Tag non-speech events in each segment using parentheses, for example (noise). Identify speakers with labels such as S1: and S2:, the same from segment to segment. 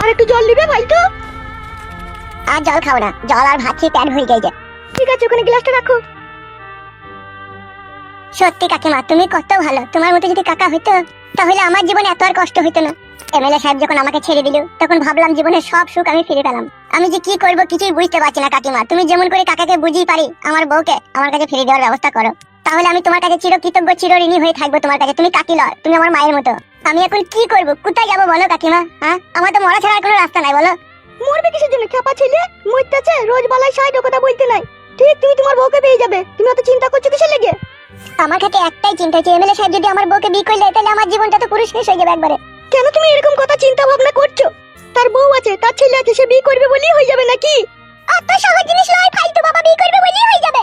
S1: আর একটু জল নিবে ভাই তো?
S2: আর জল খাও না জল আর ভাত খেয়ে প্যান হয়ে গেছে।
S1: ঠিক আছে ওখানে গ্লাসটা রাখো।
S2: সত্যি কাকিমা তুমি কত ভালো তোমার মতো যদি কাকা হইতো তাহলে আমার জীবনে এত আর কষ্ট হইতো না। এমএলএ সাহেব যখন আমাকে ছেড়ে দিল তখন ভাবলাম জীবনের সব সুখ আমি ফিরে পেলাম। আমি যে কি করব কিছুই বুঝতে পারছি না কাকিমা তুমি যেমন করে কাকাকে বুঝিয়ে পারি আমার বউকে আমার কাছে ফিরে দেওয়ার ব্যবস্থা করো। তাহলে আমি তোমার কাছে চির কৃতজ্ঞ চির ঋণী হয়ে থাকব তোমার কাছে। তুমি কাকি লয় তুমি আমার মায়ের মতো। আমি এখন কি করব? কোথায় যাব বলো কাকিমা হ্যাঁ? আমার তো মরা ছাড়া আর কোনো রাস্তা নাই বলো।
S1: মরবে কিসের জন্য? খেপা ছেলে মরতেছে রোজ বেলায় সাইড কথা বলতে নাই। ঠিক তুমি তোমার বউকে পেয়ে যাবে। তুমি অত চিন্তা করছ কিসের লেগে?
S2: আমার কাছে একটাই চিন্তা হচ্ছে এমএলএ সাহেব যদি আমার বউকে বিয়ে করলে তাহলে আমার জীবনটা তো পুরো শেষ হয়ে যাবে একবারে।
S1: কেন তুমি এরকম কথা চিন্তা ভাবনা করছ? তার বউ আছে তার ছেলে আছে সে বিয়ে করবে বলেই হয়ে যাবে নাকি?
S2: অত সহজ জিনিস নয় ফালতু বাবা বিয়ে করবে বলেই হয়ে যাবে।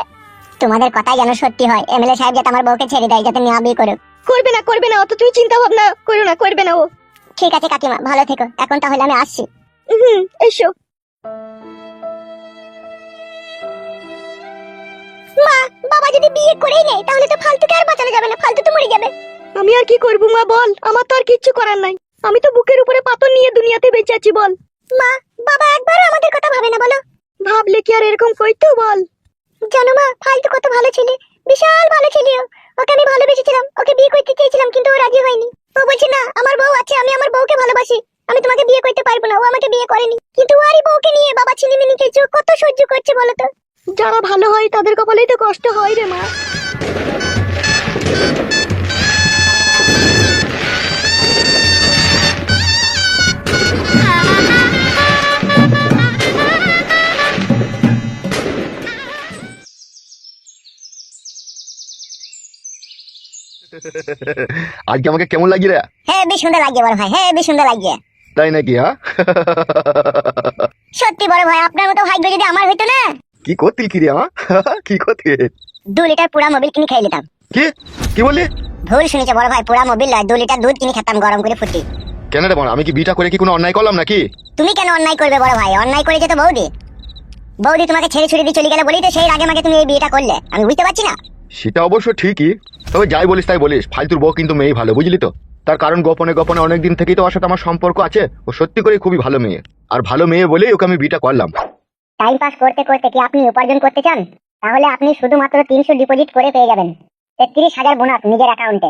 S2: তোমাদের কথাই যেন সত্যি হয়। এমএলএ সাহেব যাতে আমার বউকে ছেড়ে দেয় যাতে নিয়ে বিয়ে করুক।
S1: করবে না করবে না অত তুমি চিন্তা ভাবনা করো না করবে না ও।
S2: ঠিক আছে কাকিমা ভালো থেকো। এখন তাহলে আমি আসছি।
S1: হুম এসো।
S2: মা বাবা যদি বিয়ে করেই নেয় তাহলে তো ফালতুকে আর বাঁচানো যাবে না ফালতু তো মরে যাবে।
S1: আমি আর কি করব মা বল। আমার তো আর কিচ্ছু করার নাই। আমি তো বুকের উপরে পাথর নিয়ে দুনিয়াতে বেঁচে আছি বল।
S2: মা বাবা একবারও আমাদের কথা ভাবে না বলো।
S1: ভাবলে কি আর এরকম কইতো বল।
S2: জানো মা ফালতু কত
S3: আজকে আমাকে কেমন লাগছে রে?
S2: হ্যাঁ বেশ সুন্দর লাগছে বড় ভাই। হ্যাঁ বেশ সুন্দর লাগছে।
S3: তাই নাকি হ্যাঁ?
S2: সত্যি বড় ভাই আপনার মতো ভাগ্য যদি আমার হইতো না?
S3: কি করতিল কি রে হ্যাঁ? কি করতি
S2: দু লিটার পুরা মোবিল কিনে খেয়ে নিতাম।
S3: কি? কি বললি?
S2: ভুল শুনেছে বড় ভাই পুরা মোবিল নয় দু লিটার দুধ কিনে খেতাম গরম করে ফুটি।
S3: কেন রে বল আমি কি বিটা করে কি কোনো অন্যায় করলাম নাকি?
S2: তুমি কেন অন্যায় করবে বড় ভাই? অন্যায় করেছে তো বৌদি। বৌদি তোমাকে ছেড়ে ছুড়ে দিয়ে চলে গেলে বলি তো সেই আগে মাকে তুমি এই বিয়েটা করলে। আমি বুঝতে পারছি না।
S3: সেটা অবশ্য ঠিকই, তবে যাই বলিস তাই বলিস, ফালতুর বউ কিন্তু মেয়ে ভালো, বুঝলি তো? তার কারণ গোপনে গোপনে অনেক দিন থেকেই তো সাথে আমার সম্পর্ক আছে, ও সত্যি করে খুবই ভালো মেয়ে। আর ভালো মেয়ে বলেই ওকে আমি বিটা করলাম।
S2: টাইম পাস করতে করতে কি আপনি উপার্জন করতে চান? তাহলে আপনি শুধুমাত্র তিনশো ডিপোজিট করে পেয়ে যাবেন। তেত্রিশ হাজার বোনাস নিজের অ্যাকাউন্টে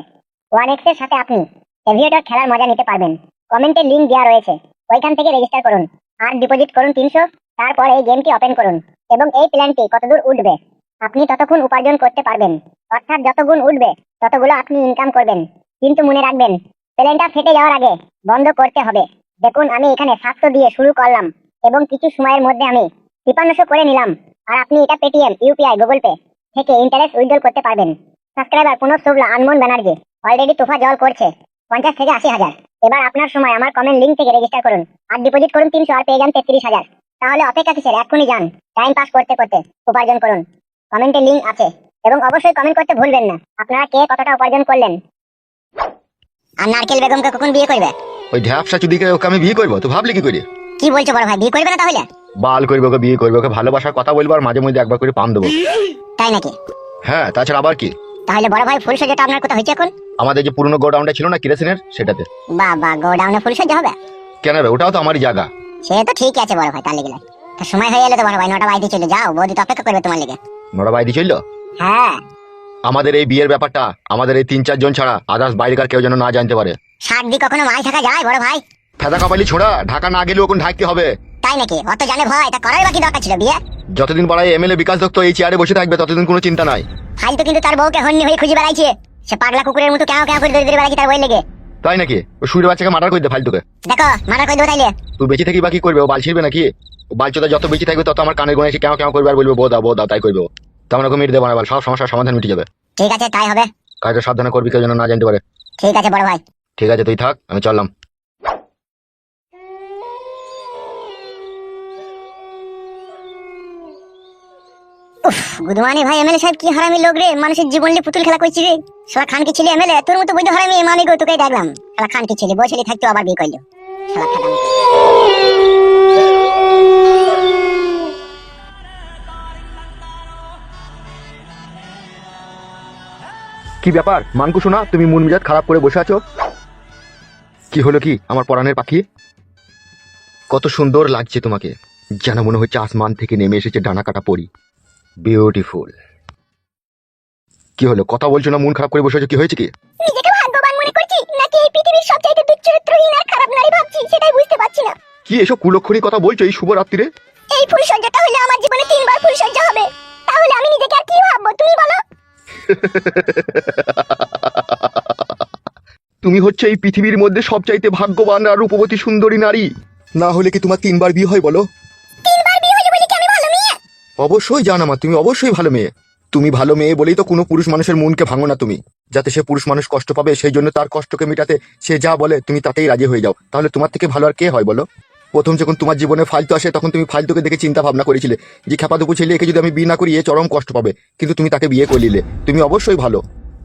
S2: ওয়ান এক্সের সাথে আপনি এভিয়েটর খেলার মজা নিতে পারবেন। কমেন্টে লিঙ্ক দেওয়া রয়েছে। ওইখান থেকে রেজিস্টার করুন। আর ডিপোজিট করুন তিনশো, তারপর এই গেমটি ওপেন করুন। এবং এই প্ল্যানটি কতদূর উঠবে? আপনি ততক্ষণ উপার্জন করতে পারবেন। অর্থাৎ যত গুণ উঠবে, ততগুলো আপনি ইনকাম করবেন। কিন্তু মনে রাখবেন প্ল্যানটা ফেটে যাওয়ার আগে বন্ধ করতে হবে। দেখুন, আমি এখানে সাতশো দিয়ে শুরু করলাম এবং কিছু সময়ের মধ্যে আমি তিপান্নশো করে নিলাম। আর আপনি এটা পেটিএম ইউপিআই গুগল পে থেকে ইন্টারেস্ট উইথড্রল করতে পারবেন। সাবস্ক্রাইবার পুনঃ শুভলা আনমোল ব্যানার্জি। অলরেডি তোফা জল করছে। পঞ্চাশ থেকে আশি হাজার। এবার আপনার সময় আমার কমেন্ট লিঙ্ক থেকে রেজিস্টার করুন। আর ডিপোজিট করুন তিনশো আর পেয়ে যান তেত্রিশ হাজার। তাহলে অপেক্ষা কিসের? এক্ষুনি যান। টাইম পাস করতে করতে উপার্জন করুন। কমেন্টে লিঙ্ক আছে এবং অবশ্যই কমেন্ট করতে ভুলবেন না। আপনারা কে কতটা উপার্জন করলেন? আর নারকেল বেগমকে কখন বিয়ে করবে?
S3: ওই ঢ্যাপসা চুদিকে ওকে আমি বিয়ে করব তো ভাবলি কি করে?
S2: কি বলছো বড় ভাই বিয়ে করবে না তাহলে?
S3: বাল করবে ওকে বিয়ে করবে ওকে ভালোবাসার কথা বলব আর মাঝে মধ্যে একবার করে পাম দেবো।
S2: তাই নাকি?
S3: হ্যাঁ তাছাড়া আবার কি?
S2: তাহলে বড় ভাই ফুলসজ্জাটা আপনার কোথায় হয়েছে এখন?
S3: আমাদের যে পুরনো গোডাউনটা ছিল না কিরোসিনের সেটাতে।
S2: বাবা গোডাউনে ফুলসজ্জা হবে?
S3: কেন রে ওটাও তো আমারই জায়গা।
S2: সে তো ঠিক আছে বড় ভাই তার লেগে। তা সময় হয়ে এলে তো বড় ভাই নটা বাড়িতে চলে যাও বৌদি তো অপেক্ষা করবে তোমার লেগে।
S3: নোরা বাইদি চলল
S2: হ্যাঁ।
S3: আমাদের এই বিয়ের ব্যাপারটা আমাদের এই তিন চারজন ছাড়া আদার্স বাইরেকার কেউ যেন না জানতে পারে।
S2: দিয়ে কখনো থাকা যায় বড় ভাই?
S3: ফেদা কপালি ছোড়া ঢাকা না গেলেও কোন ঢাকতে হবে।
S2: তাই নাকি? অত জানে ভয় তা করার বাকি দরকার ছিল বিয়ে?
S3: যতদিন পাড়ায় এমএলএ বিকাশ দত্ত এই চেয়ারে বসে থাকবে ততদিন কোনো চিন্তা নাই।
S2: ফাইল তো কিন্তু তার বউকে হন্যি হয়ে খুঁজে বেড়াইছে। সে পাগলা কুকুরের মতো কেউ কেউ করে দৌড়ে বেড়াইছে তার বই লেগে।
S3: তাই নাকি? ও সুরের বাচ্চাকে মার্ডার করে দে ফালতুকে।
S2: দেখো মারা করে দেবো তাইলে।
S3: তুই বেঁচে থাকি বাকি করবে? ও বাল ছিড়বে নাকি? বালচোদা যত বেঁচে থাকবে তত আমার কানের গোনে এসে কেউ কেউ করবে আর বলবে বো দাও বো দাও তাই করবে। তেমন ওকে মেরে দেবো না সব সমস্যার সমাধান মিটে যাবে।
S2: ঠিক আছে তাই হবে।
S3: কাজটা সাবধানে করবি কেউ যেন না জানতে পারে।
S2: ঠিক আছে বড় ভাই।
S3: ঠিক আছে তুই থাক আমি চললাম।
S2: গুদমানি ভাই এমএলএ সাহেব কি হারামি লোক রে। মানুষের জীবন নিয়ে পুতুল খেলা করছি রে। শালা খান কি ছেলে এমএলএ তোর মতো বৈধ হারামি গো তোকে ডাকলাম শালা খান কি ছেলে ছেলে থাকতো আবার বিয়ে করল। শালা
S3: কি ব্যাপার? মানকু শোনা তুমি মন মেজাজ খারাপ করে বসে আছো? কি হলো কি? আমার পরাণের পাখি? কত সুন্দর লাগছে তোমাকে। যেন মনে হচ্ছে আসমান থেকে নেমে এসেছে ডানা কাটা পরি। বিউটিফুল কি হলো? কথা বলছো না মন খারাপ করে বসে আছো? কি হয়েছে কি?
S2: নিজেকে ভাগ্যবান মনে করছি নাকি এই পৃথিবীর সবচাইতে দুশ্চরিত্রহীন আর খারাপ নারী ভাবছি সেটাই বুঝতে পারছি না।
S3: কি এসব কুলক্ষণী কথা বলছো এই শুভ রাত্রিরে
S2: এই ফুলসজ্জাটা হলে আমার জীবনে তিনবার ফুলসজ্জা হবে তাহলে আমি নিজেকে আর কি ভাববো তুমি বলো
S3: তুমি হচ্ছে এই পৃথিবীর মধ্যে সবচাইতে ভাগ্যবান আর রূপবতী সুন্দরী নারী। না হলে কি তোমার তিনবার বিয়ে হয় বলো?
S2: তিনবার বিয়ে হলে বলি কি আমি ভালো মেয়ে?
S3: অবশ্যই জানা মা তুমি অবশ্যই ভালো মেয়ে। তুমি ভালো মেয়ে বলেই তো কোনো পুরুষ মানুষের মনকে ভাঙো না তুমি। যাতে সে পুরুষ মানুষ কষ্ট পাবে সেই জন্য তার কষ্টকে মেটাতে সে যা বলে তুমি তাতেই রাজি হয়ে যাও। তাহলে তোমার থেকে ভালো আর কে হয় বলো? প্রথম যখন তোমার জীবনে ফালতু আসে, তখন তুমি ফালতুকে দেখে চিন্তা ভাবনা করেছিলে যে খেপাদুপু ছেলে একে যদি আমি বিয়ে না করি, এ চরম কষ্ট পাবে। কিন্তু তুমি তাকে বিয়ে করলিলে। তুমি অবশ্যই ভালো।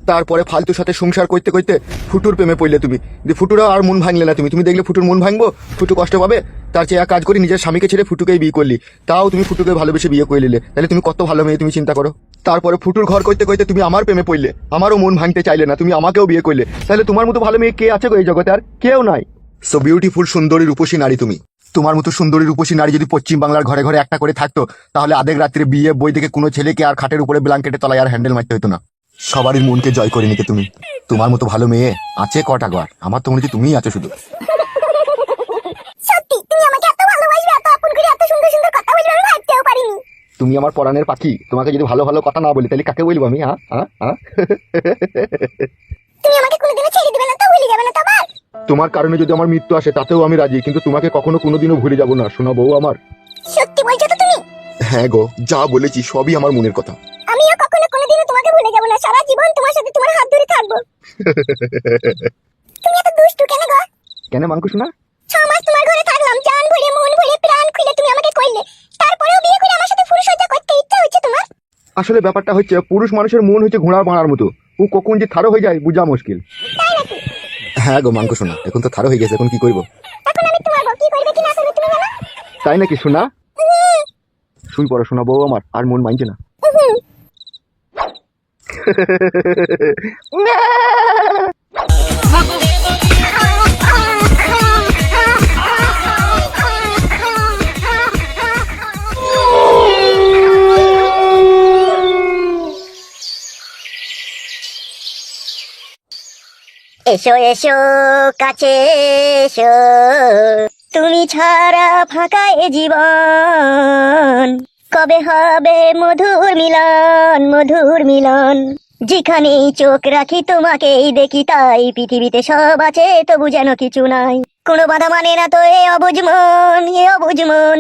S3: তারপরে ফালতুর সাথে সংসার করতে করতে ফুটুর প্রেমে পড়লে তুমি। দিয়ে ফুটুরা আর মন ভাঙলে না তুমি। তুমি দেখলে ফুটুর মন ভাঙবো? ফুটু কষ্ট পাবে? তার চেয়ে কাজ করি, নিজের স্বামীকে ছেড়ে ফুটুকেই বিয়ে করলি। তাও তুমি ফুটুকে ভালোবেসে বিয়ে করে নিলে তাহলে তুমি কত ভালো মেয়ে তুমি চিন্তা করো। তারপরে ফুটুর ঘর করতে করতে তুমি আমার প্রেমে পড়লে। আমারও মন ভাঙতে চাইলে না, তুমি আমাকেও বিয়ে করলে। তাহলে তোমার মতো ভালো মেয়ে কে আছে গো এই জগতে? আর কেউ নাই। সো বিউটিফুল সুন্দরী, রূপসী নারী তুমি। তোমার মতো সুন্দরী রূপসী নারী যদি পশ্চিম বাংলার ঘরে ঘরে একটা করে থাকতো তাহলে আধেক রাত্রে বিয়ে বই থেকে কোনো ছেলেকে আর খাটের উপরে ব্ল্যাঙ্কেটে তলায় আর হ্যান্ডেল মারতে হতো না। সবারই মনকে জয় করে নিতে তুমি। তোমার মতো ভালো মেয়ে আছে কটা ঘর? আমার তো মনে হচ্ছে তুমিই আছো শুধু।
S2: তুমি
S3: আমার পরাণের পাখি। তোমাকে যদি ভালো ভালো কথা না বলি তাহলে কাকে বলব আমি হ্যাঁ? হ্যাঁ? হ্যাঁ?
S2: তুমি আমাকে কোনোদিনও ছেড়ে দিবে না তো ভুলে যাবে না তো
S3: তোমার কারণে যদি আমার মৃত্যু আসে তাতেও আমি রাজি কিন্তু তোমাকে কখনো কোনোদিনও ভুলে যাব না শোনা বউ আমার।
S2: সত্যি বলছো তো তুমি?
S3: হ্যাঁ গো যা বলেছি সবই আমার মনের কথা।
S2: আমিও কখনো কোনোদিনও তোমাকে ভুলে যাব না সারা জীবন তোমার সাথে তোমার হাত ধরে থাকব। তুমি এত দুষ্টু কেন গো?
S3: কেন মাংকু শোনা
S2: ছ মাস তোমার ঘরে থাকলাম জান ভরে মন ভরে প্রাণ খুলে তুমি আমাকে কইলে। তারপরেও বিয়ে করে আমার সাথে পুরুষ ফুলসজ্জা করতে ইচ্ছা হচ্ছে তোমার?
S3: আসলে ব্যাপারটা হচ্ছে পুরুষ মানুষের মন হচ্ছে ঘোড়া বাড়ার মতো। ও কখন যে থারো হয়ে যায় বোঝা মুশকিল। হ্যাঁ গো মাংস শোনা এখন তো থারো হয়ে গেছে এখন কি করব?
S2: এখন আমি তোমার বউ কি করবে কি না করবে তুমি জানো
S3: তাই নাকি শোনা শুই পড়ো শোনা বউ আমার আর মন মানছে না। (laughs)
S4: এসো এসো কাছে এসো তুমি ছাড়া ফাঁকা এ জীবন। কবে হবে মধুর মিলন মধুর মিলন? যেখানেই চোখ রাখি তোমাকেই দেখি তাই পৃথিবীতে সব আছে তবু যেন কিছু নাই। কোনো বাধা মানে না তো এ অবুঝ মন এ অবুঝ মন।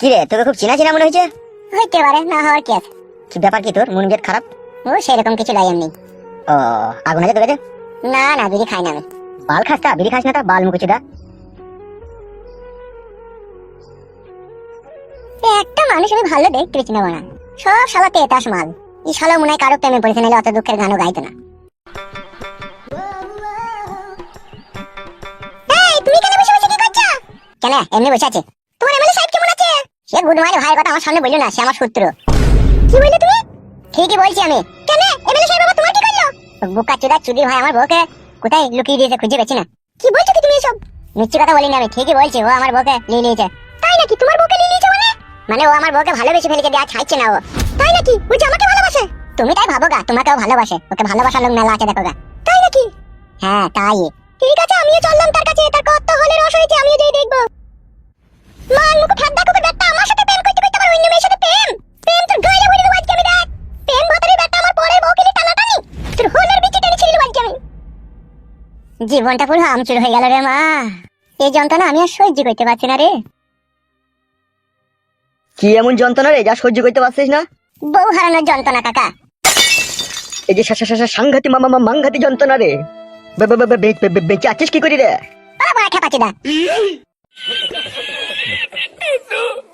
S4: কিরে তোকে খুব চেনা চেনা মনে হয়েছে?
S2: হইতে পারে না হওয়ার কি আছে?
S4: কি ব্যাপার কি তোর? মন খারাপ?
S2: ও সেরকম কিছু লাই এমনি
S4: ও আগুন আছে তোকে যে?
S2: না না বিড়ি খাই না আমি।
S4: বাল খাস তা বিড়ি খাস না তা বাল মুকুচিদা
S2: এ একটা মানুষ আমি ভালো দেখতে পেয়েছি না বানা সব শালাতে এতাস মাল। এই শালা মনে হয় কারও প্রেমে পড়েছে নাহলে অত দুঃখের গানও গাইতো না। এই তুমি কেন বসে বসে কি করছ? কেন এমনি বসে আছে। তোমার এমএলএ সাহেব কেমন আছে? সে গুড গুডমারে ভাইয়ের কথা আমার সামনে বলল না সে আমার সূত্র কি বললে তুমি? ঠিকই বলছি আমি। কেন এমএলএ সাহেব বুকা চুদা চুদি ভাই আমার বউকে। কোথায় লুকিয়ে দিয়েছে খুঁজে পেছি না। কি বলছো কি তুমি এসব? মিথ্যে কথা বলিনি আমি ঠিকই বলছি ও আমার বউকে নিয়ে নিয়েছে। তাই নাকি? তোমার বউকে নিয়ে নিয়েছে মানে? মানে ও আমার বউকে ভালোবেসে ফেলেছে দেয়া ছাড়ছে না ও। তাই নাকি? ও যে আমাকে ভালোবাসে? তুমি তাই ভাবো গা তোমাকেও ভালোবাসে ওকে ভালোবাসার লোক মেলা আছে দেখো গা। তাই নাকি? হ্যাঁ তাই। ঠিক আছে আমিও চললাম তার কাছে তার কত হলে রস হয়েছে আমিও যেই দেখব। জীবনটা পুরো আমচুর হয়ে গেল রে মা। এই যন্ত্রণা আমি আর সহ্য করতে পারছি না রে।
S4: কি এমন যন্ত্রণা রে যা সহ্য করতে পারছিস না?
S2: বউ হারানোর যন্ত্রণা কাকা।
S4: এই যে সাংঘাতি মামা মাংঘাতি যন্ত্রণা রে। বে- বে- বে- বে- বে- বে- বেঁচে আছিস কি করি রে?
S2: বড় খেপাচিদা (laughs)